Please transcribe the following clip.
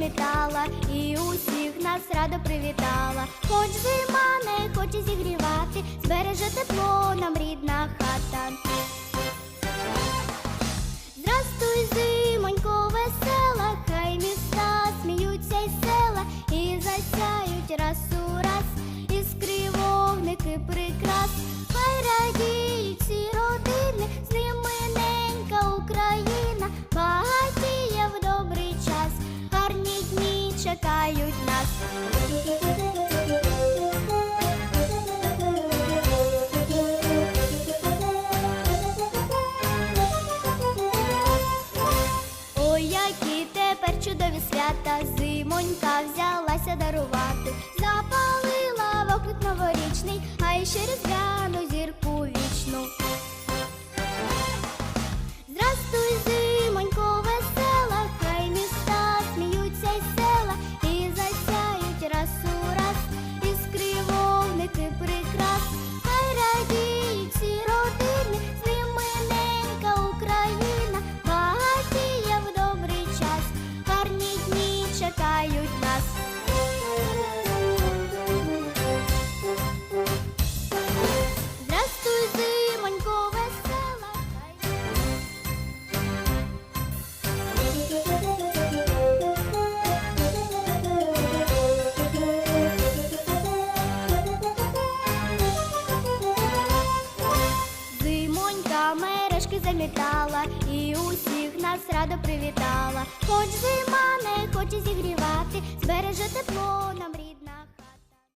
завітала і усіх нас радо привітала. Хоч зима не хоче зігрівати, збереже тепло нам рідна хата. Здрастуй, зимонько, весела, хай міста сміються й села, і засяють раз у раз, іскри вогники прикрас, чудові свята, зимонька взялася дарувати, запалила вогник новорічний, а ще різдвяну замітала і усіх нас радо привітала. Хоч зима не хоче зігрівати, збереже тепло